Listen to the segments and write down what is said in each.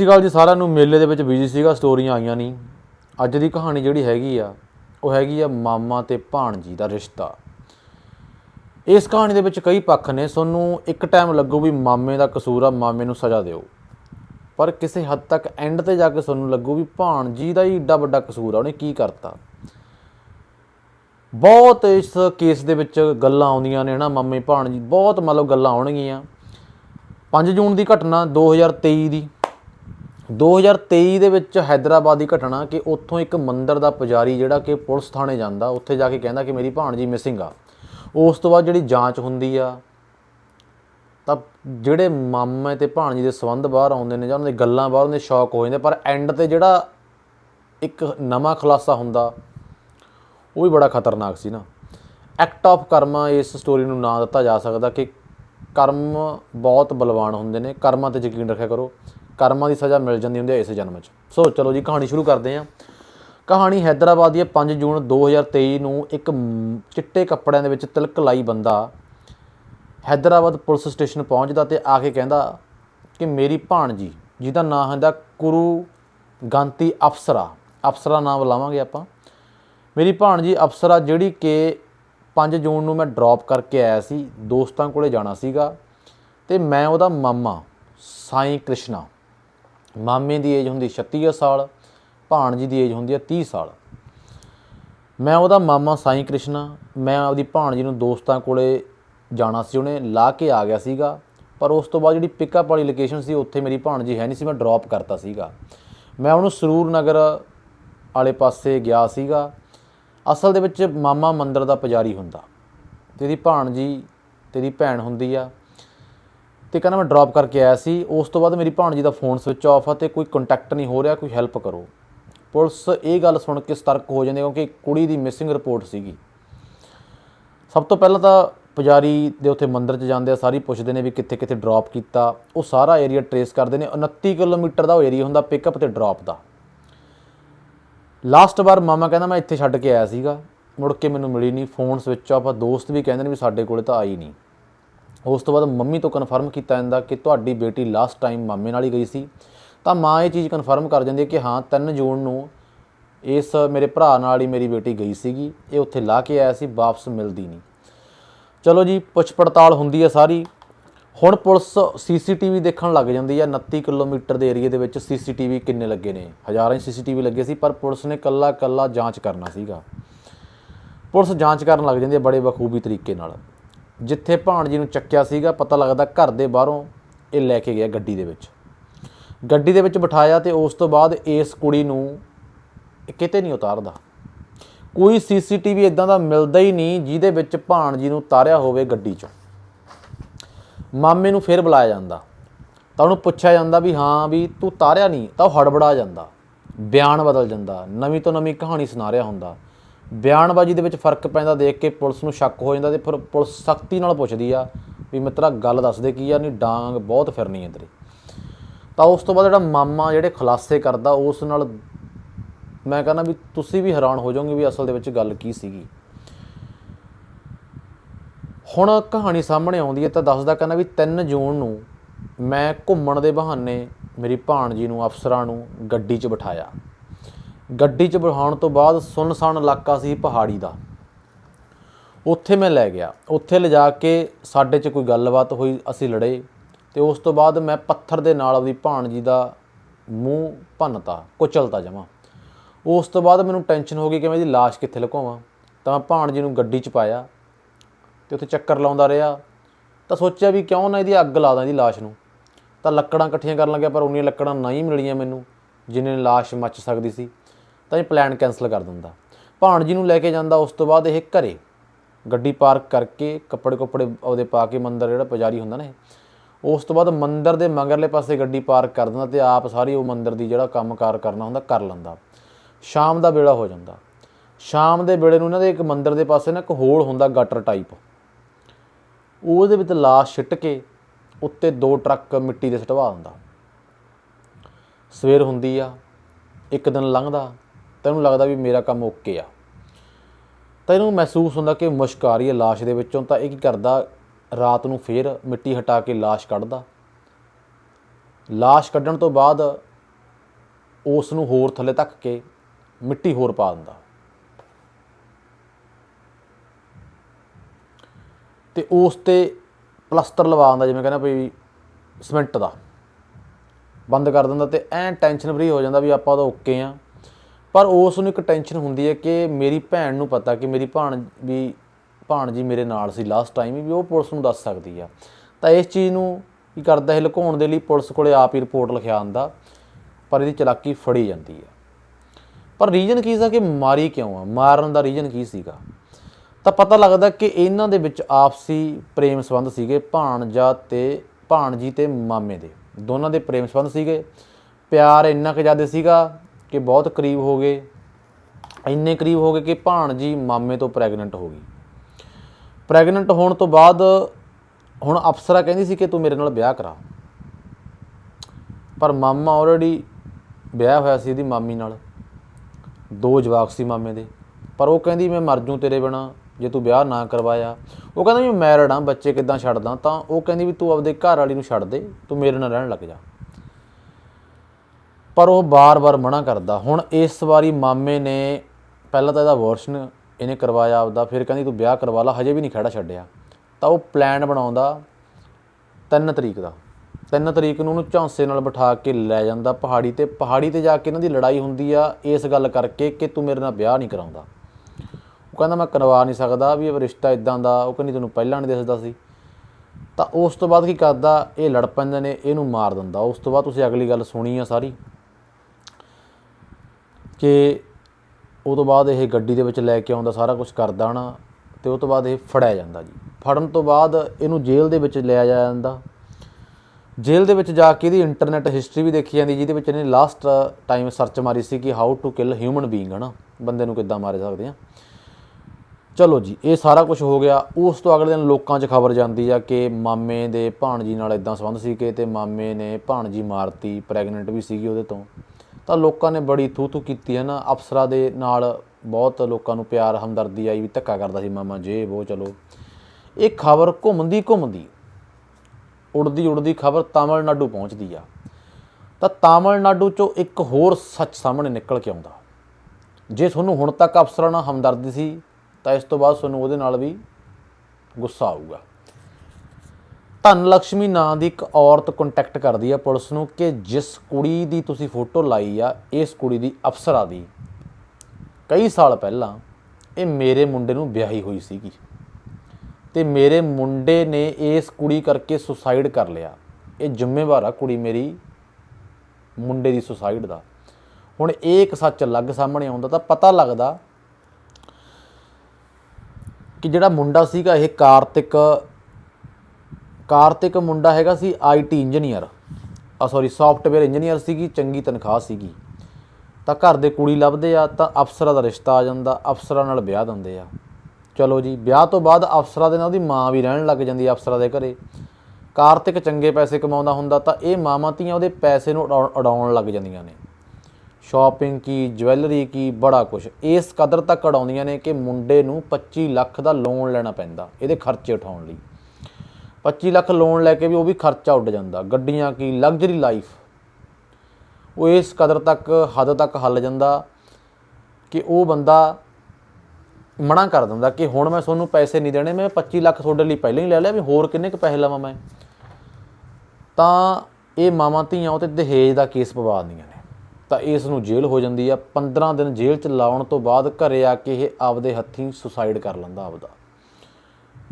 ਸਤਿ ਸ਼੍ਰੀ ਅਕਾਲ ਜੀ, ਸਾਰਿਆਂ ਨੂੰ। ਮੇਲੇ ਦੇ ਵਿੱਚ ਬਿਜ਼ੀ ਸੀਗਾ ਸਟੋਰੀਆਂ ਆਈਆਂ ਨਹੀਂ। ਅੱਜ ਦੀ ਕਹਾਣੀ ਜਿਹੜੀ ਹੈਗੀ ਆ, ਉਹ ਹੈਗੀ ਆ ਮਾਮਾ ਤੇ ਭਾਣਜੀ ਦਾ ਰਿਸ਼ਤਾ। ਇਸ ਕਹਾਣੀ ਦੇ ਵਿੱਚ ਕਈ ਪੱਖ ਨੇ। ਤੁਹਾਨੂੰ ਇੱਕ ਟਾਈਮ ਲੱਗੂ ਵੀ ਮਾਮੇ ਦਾ ਕਸੂਰ ਆ, ਮਾਮੇ ਨੂੰ ਸਜ਼ਾ ਦਿਓ। ਪਰ ਕਿਸੇ ਹੱਦ ਤੱਕ ਐਂਡ ਤੇ ਜਾ ਕੇ ਤੁਹਾਨੂੰ ਲੱਗੂ ਵੀ ਭਾਣਜੀ ਦਾ ਹੀ ਏਡਾ ਵੱਡਾ ਕਸੂਰ ਆ, ਉਹਨੇ ਕੀ ਕਰਤਾ। ਬਹੁਤ ਇਸ ਕੇਸ ਦੇ ਵਿੱਚ ਗੱਲਾਂ ਆਉਂਦੀਆਂ ਨੇ, ਹਨਾ, ਮਾਮੇ ਭਾਣਜੀ? ਬਹੁਤ ਮਤਲਬ ਗੱਲਾਂ ਆਉਣਗੀਆਂ। 5 ਜੂਨ ਦੀ ਘਟਨਾ 2023 ਦੀ। 2023 ਦੇ ਵਿੱਚ ਹైదరాబాద్ ਦੀ ਘਟਨਾ ਕਿ ਉੱਥੋਂ ਇੱਕ ਮੰਦਰ ਦਾ ਪੁਜਾਰੀ ਜਿਹੜਾ ਕਿ ਪੁਲਿਸ ਥਾਣੇ ਜਾਂਦਾ, ਉੱਥੇ ਜਾ ਕੇ ਕਹਿੰਦਾ ਕਿ ਮੇਰੀ ਭਾਣ ਜੀ ਮਿਸਿੰਗ ਆ। ਉਸ ਤੋਂ ਬਾਅਦ ਜਿਹੜੀ ਜਾਂਚ ਹੁੰਦੀ ਆ, ਤਾਂ ਜਿਹੜੇ ਮਾਮੇ ਤੇ ਭਾਣਜੀ ਦੇ ਸਬੰਧ ਬਾਹਰ ਆਉਂਦੇ ਨੇ ਜਾਂ ਉਹਨਾਂ ਦੀ ਗੱਲਾਂ ਬਾਹਰ, ਉਹਨੇ ਸ਼ੌਕ ਹੋ ਜਾਂਦੇ ਪਰ ਐਂਡ ਤੇ ਜਿਹੜਾ ਇੱਕ ਨਵਾਂ ਖੁਲਾਸਾ ਹੁੰਦਾ, ਉਹ ਵੀ ਬੜਾ ਖਤਰਨਾਕ ਸੀ ਨਾ। ਐਕਟ ਆਫ ਕਰਮਾ ਇਸ ਸਟੋਰੀ ਨੂੰ ਨਾਂ ਦਿੱਤਾ ਜਾ ਸਕਦਾ ਕਿ ਕਰਮ ਬਹੁਤ ਬਲਵਾਨ ਹੁੰਦੇ ਨੇ, ਕਰਮਾਂ ਤੇ ਯਕੀਨ ਰੱਖਿਆ ਕਰੋ। ਕਰਮਾਂ ਦੀ ਸਜ਼ਾ ਮਿਲ ਜਾਂਦੀ ਹੁੰਦੀ ਹੈ ਇਸ ਜਨਮ 'ਚ। ਸੋ ਚਲੋ ਜੀ, ਕਹਾਣੀ ਸ਼ੁਰੂ ਕਰਦੇ ਹਾਂ। ਕਹਾਣੀ ਹੈਦਰਾਬਾਦ ਦੀ 5 ਜੂਨ 2023 ਨੂੰ ਇੱਕ ਚਿੱਟੇ ਕੱਪੜਿਆਂ ਦੇ ਵਿੱਚ ਤਿਲਕ ਲਾਈ ਬੰਦਾ ਹੈਦਰਾਬਾਦ ਪੁਲਿਸ ਸਟੇਸ਼ਨ ਪਹੁੰਚਦਾ ਤੇ ਆ ਕੇ ਕਹਿੰਦਾ ਕਿ ਮੇਰੀ ਭਾਣ ਜੀ ਜਿਹਦਾ ਨਾਮ ਹੁੰਦਾ ਕੁਰੂ ਗਾਂਤੀ ਅਫਸਰਾ ਅਫਸਰਾ ਨਾਮ ਲਾਵਾਂਗੇ ਆਪਾਂ। ਮੇਰੀ ਭਾਣ ਜੀ ਅਫਸਰਾ, ਜਿਹੜੀ ਕਿ 5 ਜੂਨ ਨੂੰ ਮੈਂ ਡ੍ਰੌਪ ਕਰਕੇ ਆਇਆ ਸੀ, ਦੋਸਤਾਂ ਕੋਲੇ ਜਾਣਾ ਸੀਗਾ ਤੇ ਮੈਂ ਉਹਦਾ ਮਾਮਾ, ਸਾਈਂ ਕ੍ਰਿਸ਼ਨਾ। ਮਾਮੇ ਦੀ ਏਜ ਹੁੰਦੀ 36 ਸਾਲ, ਭਾਣਜੀ ਦੀ ਏਜ ਹੁੰਦੀ ਹੈ 30 ਸਾਲ। ਮੈਂ ਉਹਦਾ ਮਾਮਾ ਸਾਈਂ ਕ੍ਰਿਸ਼ਨਾ, ਮੈਂ ਆਪਦੀ ਭਾਣਜੀ ਨੂੰ ਦੋਸਤਾਂ ਕੋਲੇ ਜਾਣਾ ਸੀ, ਉਹਨੇ ਲਾ ਕੇ ਆ ਗਿਆ ਸੀਗਾ, ਪਰ ਉਸ ਤੋਂ ਬਾਅਦ ਜਿਹੜੀ ਪਿਕਅਪ ਵਾਲੀ ਲੋਕੇਸ਼ਨ ਸੀ, ਉੱਥੇ ਮੇਰੀ ਭਾਣਜੀ ਹੈ ਨਹੀਂ ਸੀ, ਮੈਂ ਡ੍ਰੌਪ ਕਰਤਾ ਸੀਗਾ। ਮੈਂ ਉਹਨੂੰ ਸਰੂਰ ਨਗਰ ਵਾਲੇ ਪਾਸੇ ਗਿਆ ਸੀਗਾ। ਅਸਲ ਦੇ ਵਿੱਚ ਮਾਮਾ ਮੰਦਰ ਦਾ ਪੁਜਾਰੀ ਹੁੰਦਾ। ਤੇਰੀ ਭਾਣਜੀ, ਤੇਰੀ ਭੈਣ ਹੁੰਦੀ ਆ। ਤੇ ਕਹਿੰਦਾ ਮੈਂ ਡ੍ਰੌਪ ਕਰਕੇ ਆਇਆ ਸੀ। ਉਸ ਤੋਂ ਬਾਅਦ ਮੇਰੀ ਭਾਣਜੀ ਦਾ ਫੋਨ ਸਵਿਚ ਆਫ ਆ ਤੇ ਕੋਈ ਕੰਟੈਕਟ ਨਹੀਂ ਹੋ ਰਿਹਾ, ਕੋਈ ਹੈਲਪ ਕਰੋ। ਪੁਲਿਸ ਇਹ ਗੱਲ ਸੁਣ ਕੇ ਸਤਰਕ ਹੋ ਜਾਂਦੀ ਕਿਉਂਕਿ ਕੁੜੀ ਦੀ ਮਿਸਿੰਗ ਰਿਪੋਰਟ ਸੀਗੀ। ਸਭ ਤੋਂ ਪਹਿਲਾਂ ਤਾਂ ਪੁਜਾਰੀ ਦੇ ਉੱਥੇ ਮੰਦਿਰ 'ਚ ਜਾਂਦੇ ਆ, ਸਾਰੀ ਪੁੱਛਦੇ ਨੇ ਵੀ ਕਿੱਥੇ ਕਿੱਥੇ ਡ੍ਰੌਪ ਕੀਤਾ। ਉਹ ਸਾਰਾ ਏਰੀਆ ਟਰੇਸ ਕਰਦੇ ਨੇ 29 ਕਿਲੋਮੀਟਰ ਦਾ ਉਹ ਏਰੀਆ ਹੁੰਦਾ ਪਿਕਅਪ ਤੇ ਡ੍ਰੌਪ ਦਾ। ਲਾਸਟ ਵਾਰ ਮਾਮਾ ਕਹਿੰਦਾ ਮੈਂ ਇੱਥੇ ਛੱਡ ਕੇ ਆਇਆ ਸੀਗਾ, ਮੁੜ ਕੇ ਮੈਨੂੰ ਮਿਲੀ ਨਹੀਂ ਫੋਨ ਸਵਿਚ ਆਫ ਆ, ਦੋਸਤ ਵੀ ਕਹਿੰਦੇ ਨੇ ਵੀ ਸਾਡੇ ਕੋਲੇ ਤਾਂ ਆਈ ਨਹੀਂ। ਉਸ ਤੋਂ ਬਾਅਦ ਮੰਮੀ ਤੋਂ ਕਨਫਰਮ ਕੀਤਾ ਜਾਂਦਾ ਕਿ ਤੁਹਾਡੀ ਬੇਟੀ ਲਾਸਟ ਟਾਈਮ ਮਾਮੇ ਨਾਲ ਹੀ ਗਈ ਸੀ। ਤਾਂ ਮਾਂ ਇਹ ਚੀਜ਼ ਕਨਫਰਮ ਕਰ ਜਾਂਦੀ ਹੈ ਕਿ ਹਾਂ 3 ਜੂਨ ਨੂੰ ਇਸ ਮੇਰੇ ਭਰਾ ਨਾਲ ਹੀ ਮੇਰੀ ਬੇਟੀ ਗਈ ਸੀਗੀ। ਇਹ ਉੱਥੇ ਲਾ ਕੇ ਆਇਆ ਸੀ, ਵਾਪਸ ਮਿਲਦੀ ਨਹੀਂ। ਚਲੋ ਜੀ ਪੁੱਛ ਪੜਤਾਲ ਹੁੰਦੀ ਹੈ ਸਾਰੀ। ਹੁਣ ਪੁਲਿਸ ਸੀਸੀਟੀਵੀ ਦੇਖਣ ਲੱਗ ਜਾਂਦੀ ਹੈ। 29 ਕਿਲੋਮੀਟਰ ਦੇ ਏਰੀਆ ਦੇ ਵਿੱਚ ਸੀਸੀਟੀਵੀ ਕਿੰਨੇ ਲੱਗੇ ਨੇ? ਹਜ਼ਾਰਾਂ ਹੀ ਸੀਸੀਟੀਵੀ ਲੱਗੇ ਸੀ, ਪਰ ਪੁਲਿਸ ਨੇ ਕੱਲਾ ਕੱਲਾ ਜਾਂਚ ਕਰਨਾ ਸੀਗਾ। ਪੁਲਿਸ ਜਾਂਚ ਕਰਨ ਲੱਗ ਜਾਂਦੀ ਹੈ ਬੜੇ ਬਖੂਬੀ ਤਰੀਕੇ ਨਾਲ। ਜਿੱਥੇ ਭਾਣਜੀ ਨੂੰ ਚੱਕਿਆ ਸੀਗਾ, ਪਤਾ ਲੱਗਦਾ ਘਰ ਦੇ ਬਾਹਰੋਂ ਇਹ ਲੈ ਕੇ ਗਿਆ ਗੱਡੀ ਦੇ ਵਿੱਚ। ਗੱਡੀ ਦੇ ਵਿੱਚ ਬਿਠਾਇਆ ਤੇ ਉਸ ਤੋਂ ਬਾਅਦ ਇਸ ਕੁੜੀ ਨੂੰ ਕਿਤੇ ਨਹੀਂ ਉਤਾਰਦਾ। ਕੋਈ ਸੀਸੀਟੀਵੀ ਇਦਾਂ ਦਾ ਮਿਲਦਾ ਹੀ ਨਹੀਂ ਜਿਹਦੇ ਵਿੱਚ ਭਾਣਜੀ ਨੂੰ ਤਾਰਿਆ ਹੋਵੇ ਗੱਡੀ 'ਚੋਂ। ਮਾਮੇ ਨੂੰ ਫਿਰ ਬੁਲਾਇਆ ਜਾਂਦਾ। ਤਾਂ ਉਹਨੂੰ ਪੁੱਛਿਆ ਜਾਂਦਾ ਵੀ ਹਾਂ ਵੀ ਤੂੰ ਤਾਰਿਆ ਨਹੀਂ, ਤਾਂ ਉਹ ਹੜਬੜਾ ਜਾਂਦਾ। ਬਿਆਨ ਬਦਲ ਜਾਂਦਾ। ਨਵੀਂ ਤੋਂ ਨਵੀਂ ਕਹਾਣੀ ਸੁਣਾ ਰਿਹਾ ਹੁੰਦਾ। ਬਿਆਨਬਾਜ਼ੀ ਦੇ ਵਿੱਚ ਫ਼ਰਕ ਪੈਂਦਾ ਦੇਖ ਕੇ ਪੁਲਿਸ ਨੂੰ ਸ਼ੱਕ ਹੋ ਜਾਂਦਾ ਤੇ ਫਿਰ ਪੁਲਿਸ ਸਖਤੀ ਨਾਲ ਪੁੱਛਦੀ ਆ ਵੀ ਮਿੱਤਰਾ ਗੱਲ ਦੱਸ ਦੇ ਕੀ ਆ? ਨਹੀਂ, ਡਾਂਗ ਬਹੁਤ ਫਿਰਨੀ ਹੈ ਤੇਰੀ। ਤਾਂ ਉਸ ਤੋਂ ਬਾਅਦ ਜਿਹੜਾ ਮਾਮਾ ਜਿਹੜੇ ਖੁਲਾਸੇ ਕਰਦਾ, ਉਸ ਨਾਲ ਮੈਂ ਕਹਿੰਦਾ ਵੀ ਤੁਸੀਂ ਵੀ ਹੈਰਾਨ ਹੋ ਜਾਓਗੇ ਵੀ ਅਸਲ ਦੇ ਵਿੱਚ ਗੱਲ ਕੀ ਸੀਗੀ। ਹੁਣ ਕਹਾਣੀ ਸਾਹਮਣੇ ਆਉਂਦੀ ਹੈ ਤਾਂ ਦੱਸਦਾ ਕਹਿੰਦਾ ਵੀ 3 ਜੂਨ ਨੂੰ ਮੈਂ ਘੁੰਮਣ ਦੇ ਬਹਾਨੇ ਮੇਰੀ ਭਾਣਜੀ ਨੂੰ, ਅਫਸਰਾਂ ਨੂੰ ਗੱਡੀ 'ਚ ਬਿਠਾਇਆ। ਗੱਡੀ 'ਚ ਬਿਠਾਉਣ ਤੋਂ ਬਾਅਦ ਸੁੰਨਸਾਨ ਇਲਾਕਾ ਸੀ ਪਹਾੜੀ ਦਾ। ਉੱਥੇ ਮੈਂ ਲੈ ਗਿਆ। ਉੱਥੇ ਲਿਜਾ ਕੇ ਸਾਡੇ 'ਚ ਕੋਈ ਗੱਲਬਾਤ ਹੋਈ, ਅਸੀਂ ਲੜੇ ਤੇ ਉਸ ਤੋਂ ਬਾਅਦ ਮੈਂ ਪੱਥਰ ਦੇ ਨਾਲ ਆਪਦੀ ਭਾਣਜੀ ਦਾ ਮੂੰਹ ਭੰਨਤਾ, ਕੁਚਲਤਾ ਜਮਾ। ਉਸ ਤੋਂ ਬਾਅਦ ਮੈਨੂੰ ਟੈਨਸ਼ਨ ਹੋ ਗਈ ਕਿ ਮੈਂ ਇਹਦੀ ਲਾਸ਼ ਕਿੱਥੇ ਲੁਕਾਵਾਂ। ਤਾਂ ਮੈਂ ਭਾਣਜੀ ਨੂੰ ਗੱਡੀ 'ਚ ਪਾਇਆ ਤੇ ਉੱਥੇ ਚੱਕਰ ਲਾਉਂਦਾ ਰਿਹਾ। ਤਾਂ ਸੋਚਿਆ ਵੀ ਕਿਉਂ ਨਾ ਇਹਦੀ ਅੱਗ ਲਾ ਦਾਂ ਇਹਦੀ ਲਾਸ਼ ਨੂੰ। ਤਾਂ ਲੱਕੜਾਂ ਇਕੱਠੀਆਂ ਕਰਨ ਲੱਗਿਆ, ਪਰ ਉਨੀਆਂ ਲੱਕੜਾਂ ਨਹੀਂ ਮਿਲੀਆਂ ਮੈਨੂੰ, ਜਿੰਨੇ ਲਾਸ਼ ਮੱਚ ਸਕਦੀ ਸੀ। ਤਾਂ ਇਹ ਪਲਾਨ ਕੈਨਸਲ ਕਰ ਦਿੰਦਾ। ਭਾਣਜੀ ਨੂੰ ਲੈ ਕੇ ਜਾਂਦਾ ਉਸ ਤੋਂ ਬਾਅਦ ਇਹ ਘਰੇ। ਗੱਡੀ ਪਾਰਕ ਕਰਕੇ ਕੱਪੜੇ ਕੁੱਪੜੇ ਉਹਦੇ ਪਾ ਕੇ ਮੰਦਰ ਜਿਹੜਾ ਪੁਜਾਰੀ ਹੁੰਦਾ ਨਾ ਇਹ। ਉਸ ਤੋਂ ਬਾਅਦ ਮੰਦਰ ਦੇ ਮਗਰਲੇ ਪਾਸੇ ਗੱਡੀ ਪਾਰਕ ਕਰ ਦਿੰਦਾ ਤੇ ਆਪ ਸਾਰੀ ਉਹ ਮੰਦਰ ਦੀ ਜਿਹੜਾ ਕੰਮਕਾਰ ਕਰਨਾ ਹੁੰਦਾ ਕਰ ਲੈਂਦਾ। ਸ਼ਾਮ ਦਾ ਵੇਲਾ ਹੋ ਜਾਂਦਾ। ਸ਼ਾਮ ਦੇ ਵੇਲੇ ਨੂੰ ਇਹਨਾਂ ਦੇ ਇੱਕ ਮੰਦਰ ਦੇ ਪਾਸੇ ਨਾ ਇੱਕ ਹੋਲ ਹੁੰਦਾ ਗਟਰ ਟਾਈਪ ਉਹਦੇ ਵਿੱਚ ਲਾਸ਼ ਛਿੱਟ ਕੇ ਉੱਤੇ ਦੋ ਟਰੱਕ ਮਿੱਟੀ ਦੇ ਸਟਵਾ ਦਿੰਦਾ। ਸਵੇਰ ਹੁੰਦੀ ਆ, ਇੱਕ ਦਿਨ ਲੰਘਦਾ ਤੈਨੂੰ ਲੱਗਦਾ ਵੀ ਮੇਰਾ ਕੰਮ ਓਕੇ ਆ। ਤਾਂ ਇਹਨੂੰ ਮਹਿਸੂਸ ਹੁੰਦਾ ਕਿ ਮੁਸ਼ਕ ਆ ਰਹੀ ਹੈ ਲਾਸ਼ ਦੇ ਵਿੱਚੋਂ, ਤਾਂ ਇਹ ਕੀ ਕਰਦਾ? ਰਾਤ ਨੂੰ ਫੇਰ ਮਿੱਟੀ ਹਟਾ ਕੇ ਲਾਸ਼ ਕੱਢਦਾ। ਲਾਸ਼ ਕੱਢਣ ਤੋਂ ਬਾਅਦ ਉਸ ਨੂੰ ਹੋਰ ਥੱਲੇ ਧੱਕ ਕੇ ਮਿੱਟੀ ਹੋਰ ਪਾ ਦਿੰਦਾ। ਤੇ ਉਸ ਤੇ ਪਲਸਤਰ ਲਵਾ ਦਿੰਦਾ, ਜਿਵੇਂ ਕਹਿੰਦਾ ਵੀ ਸਿਮੈਂਟ ਦਾ। ਬੰਦ ਕਰ ਦਿੰਦਾ ਤੇ ਐਂ ਟੈਨਸ਼ਨ ਫਰੀ ਹੋ ਜਾਂਦਾ ਵੀ ਆਪਾਂ ਤਾਂ ਓਕੇ ਆ। ਪਰ ਉਸ ਨੂੰ ਇੱਕ ਟੈਨਸ਼ਨ ਹੁੰਦੀ ਹੈ ਕਿ ਮੇਰੀ ਭੈਣ ਨੂੰ ਪਤਾ ਕਿ ਮੇਰੀ ਭਾਣ ਵੀ, ਭਾਣ ਜੀ ਮੇਰੇ ਨਾਲ ਸੀ ਲਾਸਟ ਟਾਈਮ ਵੀ ਉਹ ਪੁਲਿਸ ਨੂੰ ਦੱਸ ਸਕਦੀ ਆ। ਤਾਂ ਇਸ ਚੀਜ਼ ਨੂੰ ਕੀ ਕਰਦਾ ਇਹ ਲੁਕਾਉਣ ਦੇ ਲਈ ਪੁਲਿਸ ਕੋਲੇ ਆਪ ਹੀ ਰਿਪੋਰਟ ਲਿਖਿਆ ਆਂਦਾ ਪਰ ਇਹਦੀ ਚਲਾਕੀ ਫੜੀ ਜਾਂਦੀ ਹੈ ਪਰ ਰੀਜਨ ਕੀ ਸੀ ਕਿ ਮਾਰੀ ਕਿਉਂ ਆ? ਮਾਰਨ ਦਾ ਰੀਜਨ ਕੀ ਸੀਗਾ? ਤਾਂ ਪਤਾ ਲੱਗਦਾ ਕਿ ਇਹਨਾਂ ਦੇ ਵਿੱਚ ਆਪਸੀ ਪ੍ਰੇਮ ਸੰਬੰਧ ਸੀਗੇ ਭਾਣਜਾ ਤੇ ਭਾਣਜੀ ਤੇ ਮਾਮੇ ਦੇ। ਦੋਨਾਂ ਦੇ ਪ੍ਰੇਮ ਸੰਬੰਧ ਸੀਗੇ। ਪਿਆਰ ਇੰਨਾ ਕੁ ਜ਼ਿਆਦਾ ਸੀਗਾ ਕਿ ਬਹੁਤ ਕਰੀਬ ਹੋ ਗਏ, ਇੰਨੇ ਕਰੀਬ ਹੋ ਗਏ ਕਿ ਭਾਣਜੀ ਮਾਮੇ ਤੋਂ ਪ੍ਰੈਗਨੈਂਟ ਹੋ ਗਈ। ਪ੍ਰੈਗਨੈਂਟ ਹੋਣ ਤੋਂ ਬਾਅਦ ਹੁਣ ਅਫਸਰਾ ਕਹਿੰਦੀ ਸੀ ਕਿ ਤੂੰ ਮੇਰੇ ਨਾਲ ਵਿਆਹ ਕਰਾ। ਪਰ ਮਾਮਾ ਆਲਰੇਡੀ ਵਿਆਹ ਹੋਇਆ ਸੀ ਇਹਦੀ ਮਾਮੀ ਨਾਲ। ਦੋ ਜਵਾਕ ਸੀ ਮਾਮੇ ਦੇ। ਪਰ ਉਹ ਕਹਿੰਦੀ, ਮੈਂ ਮਰ ਜੂ ਤੇਰੇ ਬਿਨਾ, ਜੇ ਤੂੰ ਵਿਆਹ ਨਾ ਕਰਵਾਇਆ। ਉਹ ਕਹਿੰਦਾ ਵੀ ਮੈਰਿਡ ਆ, ਬੱਚੇ ਕਿੱਦਾਂ ਛੱਡਦਾ? ਤਾਂ ਉਹ ਕਹਿੰਦੀ ਵੀ, ਤੂੰ ਆਪਦੇ ਘਰ ਵਾਲੀ ਨੂੰ ਛੱਡ ਦੇ, ਤੂੰ ਮੇਰੇ ਨਾਲ ਰਹਿਣ ਲੱਗ ਜਾ। ਪਰ ਉਹ ਬਾਰ-ਬਾਰ ਮਨਾ ਕਰਦਾ। ਹੁਣ ਇਸ ਵਾਰੀ ਮਾਮੇ ਨੇ ਪਹਿਲਾਂ ਤਾਂ ਇਹਦਾ ਅਬੋਰਸ਼ਨ ਇਹਨੇ ਕਰਵਾਇਆ ਆਪਦਾ, ਫਿਰ ਕਹਿੰਦੀ ਤੂੰ ਵਿਆਹ ਕਰਵਾ ਲਾ, ਹਜੇ ਵੀ ਨਹੀਂ ਖੜਾ ਛੱਡਿਆ। ਤਾਂ ਉਹ ਪਲਾਨ ਬਣਾਉਂਦਾ 3 ਤਰੀਕ ਦਾ। 3 ਤਰੀਕ ਨੂੰ ਉਹਨੂੰ ਝਾਂਸੇ ਨਾਲ ਬਿਠਾ ਕੇ ਲੈ ਜਾਂਦਾ ਪਹਾੜੀ ਤੇ। ਪਹਾੜੀ ਤੇ ਜਾ ਕੇ ਇਹਨਾਂ ਦੀ ਲੜਾਈ ਹੁੰਦੀ ਆ ਇਸ ਗੱਲ ਕਰਕੇ ਕਿ ਤੂੰ ਮੇਰੇ ਨਾਲ ਵਿਆਹ ਨਹੀਂ ਕਰਾਉਂਦਾ। ਉਹ ਕਹਿੰਦਾ, ਮੈਂ ਕਰਵਾ ਨਹੀਂ ਸਕਦਾ ਵੀ ਇਹ ਰਿਸ਼ਤਾ ਇਦਾਂ ਦਾ, ਉਹ ਕਹਿੰਦੀ ਤੈਨੂੰ ਪਹਿਲਾਂ ਨਹੀਂ ਦਿਸਦਾ ਸੀ। ਤਾਂ ਉਸ ਤੋਂ ਬਾਅਦ ਕੀ ਕਰਦਾ, ਇਹ ਲੜ ਪੈਂਦੇ ਨੇ, ਇਹਨੂੰ ਮਾਰ ਦਿੰਦਾ। ਉਸ ਤੋਂ ਬਾਅਦ ਤੁਸੀਂ ਅਗਲੀ ਗੱਲ ਸੁਣੀ ਆ ਸਾਰੀ। ਕਿ ਉਹ ਤੋਂ ਬਾਅਦ ਇਹ ਗੱਡੀ ਦੇ ਵਿੱਚ ਲੈ ਕੇ ਆਉਂਦਾ, ਸਾਰਾ ਕੁਝ ਕਰਦਾ ਨਾ ਅਤੇ ਉਹ ਤੋਂ ਬਾਅਦ ਇਹ ਫੜਿਆ ਜਾਂਦਾ ਜੀ। ਫੜਨ ਤੋਂ ਬਾਅਦ ਇਹਨੂੰ ਜੇਲ੍ਹ ਦੇ ਵਿੱਚ ਲਿਆ ਜਾਂਦਾ। ਜੇਲ੍ਹ ਦੇ ਵਿੱਚ ਜਾ ਕੇ ਇਹਦੀ ਇੰਟਰਨੈਟ ਹਿਸਟਰੀ ਵੀ ਦੇਖੀ ਜਾਂਦੀ, ਜਿਹਦੇ ਵਿੱਚ ਇਹਨੇ ਲਾਸਟ ਟਾਈਮ ਸਰਚ ਮਾਰੀ ਸੀ ਕਿ how to kill human being ਹਨਾ, ਬੰਦੇ ਨੂੰ ਕਿੱਦਾਂ ਮਾਰੇ ਸਕਦੇ ਆ। ਚਲੋ ਜੀ, ਇਹ ਸਾਰਾ ਕੁਝ ਹੋ ਗਿਆ। ਉਸ ਤੋਂ ਅਗਲੇ ਦਿਨ ਲੋਕਾਂ 'ਚ ਖਬਰ ਜਾਂਦੀ ਆ ਕਿ ਮਾਮੇ ਦੇ ਭਾਣਜੀ ਨਾਲ ਇਦਾਂ ਸੰਬੰਧ ਸੀ ਕਿ ਤੇ ਮਾਮੇ ਨੇ ਭਾਣਜੀ ਮਾਰਤੀ ਪ੍ਰੈਗਨੈਂਟ ਵੀ ਸੀਗੀ ਉਹਦੇ ਤੋਂ। ਤਾਂ ਲੋਕਾਂ ਨੇ ਬੜੀ ਥੂ ਥੂ ਕੀਤੀ ਹੈ ਨਾ। ਅਫਸਰਾਂ ਦੇ ਨਾਲ ਬਹੁਤ ਲੋਕਾਂ ਨੂੰ ਪਿਆਰ, ਹਮਦਰਦੀ ਆਈ ਵੀ ਧੱਕਾ ਕਰਦਾ ਸੀ, ਮਾਮਾ ਜੇ ਉਹ ਚਲੋ। ਇਹ ਖਬਰ ਘੁੰਮਦੀ ਘੁੰਮਦੀ, ਉੜਦੀ ਉੜਦੀ ਖਬਰ ਤਾਮਿਲਨਾਡੂ ਪਹੁੰਚਦੀ ਆ। ਤਾਂ ਤਾਮਿਲਨਾਡੂ ਚੋਂ ਇੱਕ ਹੋਰ ਸੱਚ ਸਾਹਮਣੇ ਨਿਕਲ ਕੇ ਆਉਂਦਾ। ਜੇ ਤੁਹਾਨੂੰ ਹੁਣ ਤੱਕ ਅਫਸਰਾਂ ਨਾਲ ਹਮਦਰਦੀ ਸੀ, ਤਾਂ ਇਸ ਤੋਂ ਬਾਅਦ ਤੁਹਾਨੂੰ ਉਹਦੇ ਨਾਲ ਵੀ ਗੁੱਸਾ ਆਊਗਾ। ਧਨ ਲక్ష్ਮੀ ਨਾਂ ਦੀ ਇੱਕ ਔਰਤ ਕੰਟੈਕਟ ਕਰਦੀ ਆ ਪੁਲਿਸ ਨੂੰ ਕਿ ਜਿਸ ਕੁੜੀ ਦੀ ਤੁਸੀਂ ਫੋਟੋ ਲਾਈ ਆ, ਇਸ ਕੁੜੀ ਦੀ ਅਫਸਰਾ ਦੀ। ਕਈ ਸਾਲ ਪਹਿਲਾਂ ਇਹ ਮੇਰੇ ਮੁੰਡੇ ਨੂੰ ਵਿਆਹੀ ਹੋਈ ਸੀਗੀ ਤੇ ਮੇਰੇ ਮੁੰਡੇ ਨੇ ਇਸ ਕੁੜੀ ਕਰਕੇ ਸੁਸਾਈਡ ਕਰ ਲਿਆ। ਇਹ ਜ਼ਿੰਮੇਵਾਰ ਆ ਕੁੜੀ ਮੇਰੀ, ਮੁੰਡੇ ਦੀ ਸੁਸਾਈਡ ਦਾ। ਹੁਣ ਇਹ ਇੱਕ ਸੱਚ ਅਲੱਗ ਸਾਹਮਣੇ ਆਉਂਦਾ ਤਾਂ ਪਤਾ ਲੱਗਦਾ ਕਿ ਜਿਹੜਾ ਮੁੰਡਾ ਸੀਗਾ ਇਹ ਕਾਰਤਿਕ ਕਾਰਤਿਕ ਮੁੰਡਾ ਹੈਗਾ ਸੀ ਆਈਟੀ ਇੰਜੀਨੀਅਰ। ਆ ਸੌਰੀ ਸੌਫਟਵੇਅਰ ਇੰਜੀਨੀਅਰ ਸੀਗੀ, ਚੰਗੀ ਤਨਖਾਹ ਸੀਗੀ। ਤਾਂ ਘਰ ਦੇ ਕੁੜੀ ਲੱਭਦੇ ਆ, ਤਾਂ ਅਫਸਰਾਂ ਦਾ ਰਿਸ਼ਤਾ ਆ ਜਾਂਦਾ, ਅਫਸਰਾਂ ਨਾਲ ਵਿਆਹ ਦਿੰਦੇ ਆ। ਚਲੋ ਜੀ, ਵਿਆਹ ਤੋਂ ਬਾਅਦ ਅਫਸਰਾਂ ਦੇ ਨਾਲ ਉਹਦੀ ਮਾਂ ਵੀ ਰਹਿਣ ਲੱਗ ਜਾਂਦੀ ਆ ਅਫਸਰਾਂ ਦੇ ਘਰੇ। ਕਾਰਤਿਕ ਚੰਗੇ ਪੈਸੇ ਕਮਾਉਂਦਾ ਹੁੰਦਾ, ਤਾਂ ਇਹ ਮਾਵਾਂ ਧੀਆਂ ਉਹਦੇ ਪੈਸੇ ਨੂੰ ਉਡਾਉਣ- ਉਡਾਉਣ ਲੱਗ ਜਾਂਦੀਆਂ ਨੇ। ਸ਼ਾਪਿੰਗ ਕੀ ਜਵੈਲਰੀ ਕੀ, ਬੜਾ ਕੁਝ ਇਸ ਕਦਰ ਤੱਕ ਉਡਾਉਂਦੀਆਂ ਨੇ ਕਿ ਮੁੰਡੇ ਨੂੰ 25 ਲੱਖ ਦਾ ਲੋਨ ਲੈਣਾ ਪੈਂਦਾ, ਇਹਦੇ ਖਰਚੇ ਉਠਾਉਣ ਲਈ। 25 ਲੱਖ ਲੋਨ ਲੈ ਕੇ ਵੀ ਉਹ ਵੀ ਖਰਚਾ ਉੱਡ ਜਾਂਦਾ। ਗੱਡੀਆਂ ਕੀ ਲਗਜ਼ਰੀ ਲਾਈਫ ਉਹ ਇਸ ਕਦਰ ਤੱਕ, ਹੱਦ ਤੱਕ ਹੱਲ ਜਾਂਦਾ ਕਿ ਉਹ ਬੰਦਾ ਮਨਾ ਕਰ ਦਿੰਦਾ ਕਿ ਹੁਣ ਮੈਂ ਤੁਹਾਨੂੰ ਪੈਸੇ ਨਹੀਂ ਦੇਣੇ, ਮੈਂ 25 ਲੱਖ ਤੁਹਾਡੇ ਲਈ ਪਹਿਲਾਂ ਹੀ ਲੈ ਲਿਆ ਵੀ ਹੋਰ ਕਿੰਨੇ ਕੁ ਪੈਸੇ ਲਵਾਂ ਮੈਂ। ਤਾਂ ਇਹ ਮਾਵਾਂ ਧੀਆਂ ਉਹ ਤੇ ਦਹੇਜ ਦਾ ਕੇਸ ਪਵਾ ਦਿੰਦੀਆਂ ਨੇ। ਤਾਂ ਇਸ ਨੂੰ ਜੇਲ੍ਹ ਹੋ ਜਾਂਦੀ ਆ। 15 ਦਿਨ ਜੇਲ੍ਹ ਚ ਲਾਉਣ ਤੋਂ ਬਾਅਦ ਘਰੇ ਆ ਕੇ ਇਹ ਆਪਦੇ ਹੱਥੀਂ ਸੁਸਾਈਡ ਕਰ ਲੈਂਦਾ ਆਪਦਾ।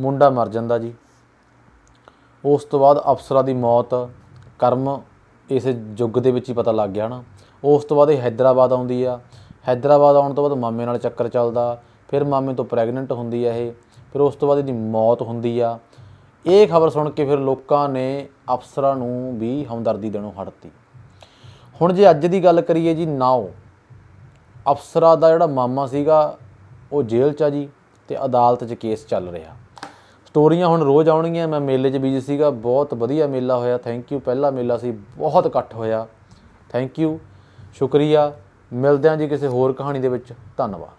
ਮੁੰਡਾ ਮਰ ਜਾਂਦਾ ਜੀ। ਉਸ ਤੋਂ ਬਾਅਦ ਅਫਸਰਾਂ ਦੀ ਮੌਤ, ਕਰਮ ਇਸ ਯੁੱਗ ਦੇ ਵਿੱਚ ਹੀ ਪਤਾ ਲੱਗ ਗਿਆ ਨਾ। ਉਸ ਤੋਂ ਬਾਅਦ ਇਹ ਹైదరాబాద్ ਆਉਂਦੀ ਆ। ਹైదరాబాద్ ਆਉਣ ਤੋਂ ਬਾਅਦ ਮਾਮੇ ਨਾਲ ਚੱਕਰ ਚੱਲਦਾ, ਫਿਰ ਮਾਮੇ ਤੋਂ ਪ੍ਰੈਗਨੈਂਟ ਹੁੰਦੀ ਆ ਇਹ, ਫਿਰ ਉਸ ਤੋਂ ਬਾਅਦ ਇਹਦੀ ਮੌਤ ਹੁੰਦੀ ਆ। ਇਹ ਖਬਰ ਸੁਣ ਕੇ ਫਿਰ ਲੋਕਾਂ ਨੇ ਅਫਸਰਾਂ ਨੂੰ ਵੀ ਹਮਦਰਦੀ ਦੇਣੋਂ ਹਟਤੀ ਹੁਣ ਜੇ ਅੱਜ ਦੀ ਗੱਲ ਕਰੀਏ ਜੀ ਨਾਓ, ਅਫਸਰਾ ਦਾ ਜਿਹੜਾ ਮਾਮਾ ਸੀਗਾ, ਉਹ ਜੇਲ੍ਹ 'ਚ ਆ ਜੀ ਤੇ ਅਦਾਲਤ 'ਚ ਕੇਸ ਚੱਲ ਰਿਹਾ। ਸਟੋਰੀਆਂ ਹੁਣ ਰੋਜ਼ ਆਉਣਗੀਆਂ, ਮੈਂ ਮੇਲੇ 'ਚ ਬਿਜ਼ੀ ਸੀਗਾ, ਬਹੁਤ ਵਧੀਆ ਮੇਲਾ ਹੋਇਆ ਥੈਂਕ ਯੂ ਪਹਿਲਾ ਮੇਲਾ ਸੀ, ਬਹੁਤ ਇਕੱਠ ਹੋਇਆ ਥੈਂਕ ਯੂ ਸ਼ੁਕਰੀਆ, ਮਿਲਦੇ ਹਾਂ ਜੀ ਕਿਸੇ ਹੋਰ ਕਹਾਣੀ ਦੇ ਵਿੱਚ, ਧੰਨਵਾਦ।